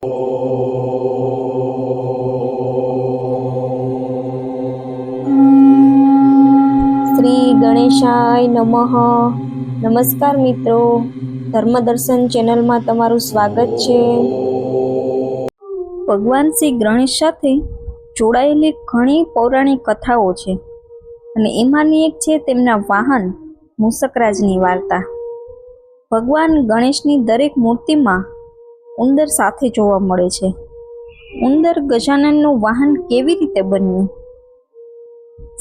શ્રી ગણેશાય નમઃ. નમસ્કાર મિત્રો. ધર્મદર્શન ચેનલમાં તમારું સ્વાગત છે. ભગવાન શ્રી ગણેશ સાથે જોડાયેલી ઘણી પૌરાણિક કથાઓ છે અને એમાંની એક છે તેમના વાહન મૂસકરાજની વાર્તા. ભગવાન ગણેશની દરેક મૂર્તિમાં ઉંદર સાથે જોવા મળે છે. ઉંદર ગજાનનનું વાહન કેવી રીતે બન્યું?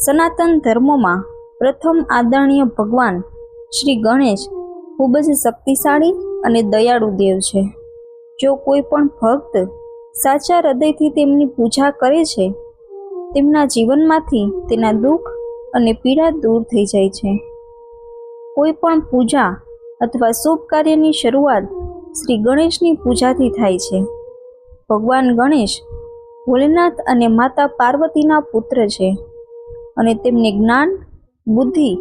સનાતન ધર્મમાં પ્રથમ આદરણીય ભગવાન શ્રી ગણેશ ખૂબ જ શક્તિશાળી અને દયાળુ દેવ છે. જો કોઈ પણ ભક્ત સાચા હૃદયથી તેમની પૂજા કરે છે, તેમના જીવનમાંથી તેના દુઃખ અને પીડા દૂર થઈ જાય છે. કોઈ પણ પૂજા અથવા શુભ કાર્યની શરૂઆત શ્રી ગણેશની પૂજાથી થાય છે. ભગવાન ગણેશ ભોલેનાથ અને માતા પાર્વતીના પુત્ર છે અને તેમને જ્ઞાન, બુદ્ધિ,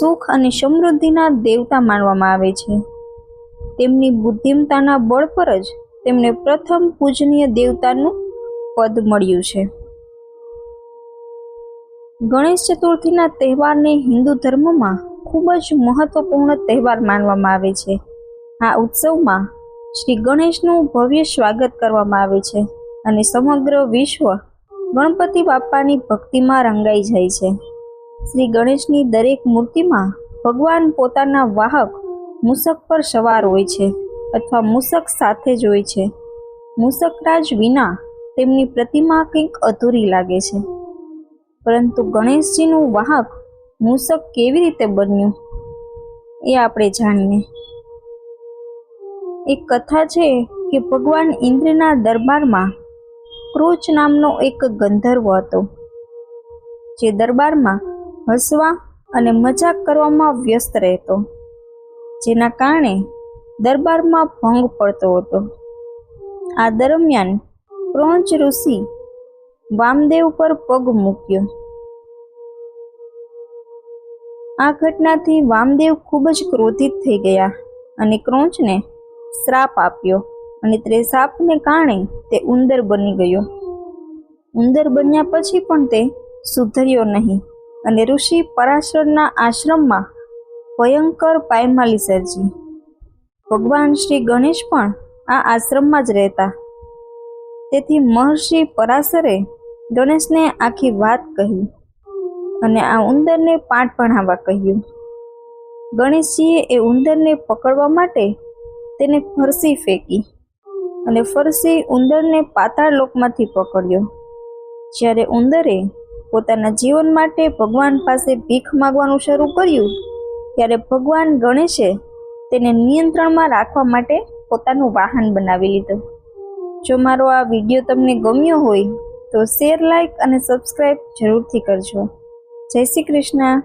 સુખ અને સમૃદ્ધિના દેવતા માનવામાં આવે છે. તેમની બુદ્ધિમતાના બળ પર જ તેમને પ્રથમ પૂજનીય દેવતાનું પદ મળ્યું છે. ગણેશ ચતુર્થીના તહેવારને હિન્દુ ધર્મમાં ખૂબ જ મહત્વપૂર્ણ તહેવાર માનવામાં આવે છે. આ ઉત્સવમાં શ્રી ગણેશનું ભવ્ય સ્વાગત કરવામાં આવે છે અને સમગ્ર વિશ્વ ગણપતિ બાપાની ભક્તિમાં રંગાઈ જાય છે. શ્રી ગણેશની દરેક મૂર્તિમાં ભગવાન પોતાના વાહક મૂસક પર સવાર હોય છે અથવા મૂસક સાથે જ હોય છે. મૂસકરાજ વિના તેમની પ્રતિમા કંઈક અધૂરી લાગે છે. પરંતુ ગણેશજીનું વાહક મૂસક કેવી રીતે બન્યું? એ આપણે જાણીએ. એક કથા છે કે ભગવાન ઇન્દ્રના દરબારમાં ક્રોચ નામનો એક ગંધર્વ હતો, જે દરબારમાં હસવા અને મજાક કરવામાં વ્યસ્ત રહેતો, જેના કારણે દરબારમાં ભંગ પડતો હતો. આ દરમિયાન ક્રોંચ ઋષિ વામદેવ પર પગ મૂક્યો. આ ઘટનાથી વામદેવ ખૂબ જ ક્રોધિત થઈ ગયા અને ક્રોંચને શ્રાપ આપ્યો અને તે શ્રાપને કારણે તે ઉંદર બની ગયો. ઉંદર બન્યા પછી પણ તે સુધર્યો નહીં અને ઋષિ પરાશરના આશ્રમમાં ભયંકર પાયમાલી સર્જી. ભગવાન શ્રી ગણેશ પણ આ આશ્રમમાં જ રહેતા. તેથી મહર્ષિ પરાશરે ગણેશને આખી વાત કહી અને આ ઉંદરને પાઠ ભણાવવા કહ્યું. ગણેશજીએ એ ઉંદરને પકડવા માટે તેને ફરસી ફેંકી અને ફરસી ઉંદરને પાતાળ લોકમાંથી પકડ્યો. જ્યારે ઉંદરે પોતાના જીવન માટે ભગવાન પાસે ભીખ માગવાનું શરૂ કર્યું, ત્યારે ભગવાન ગણેશે તેને નિયંત્રણમાં રાખવા માટે પોતાનું વાહન બનાવી લીધું. જો મારો આ વીડિયો તમને ગમ્યો હોય, તો શેર લાઇક અને સબસ્ક્રાઈબ જરૂરથી કરજો. જય શ્રી કૃષ્ણ.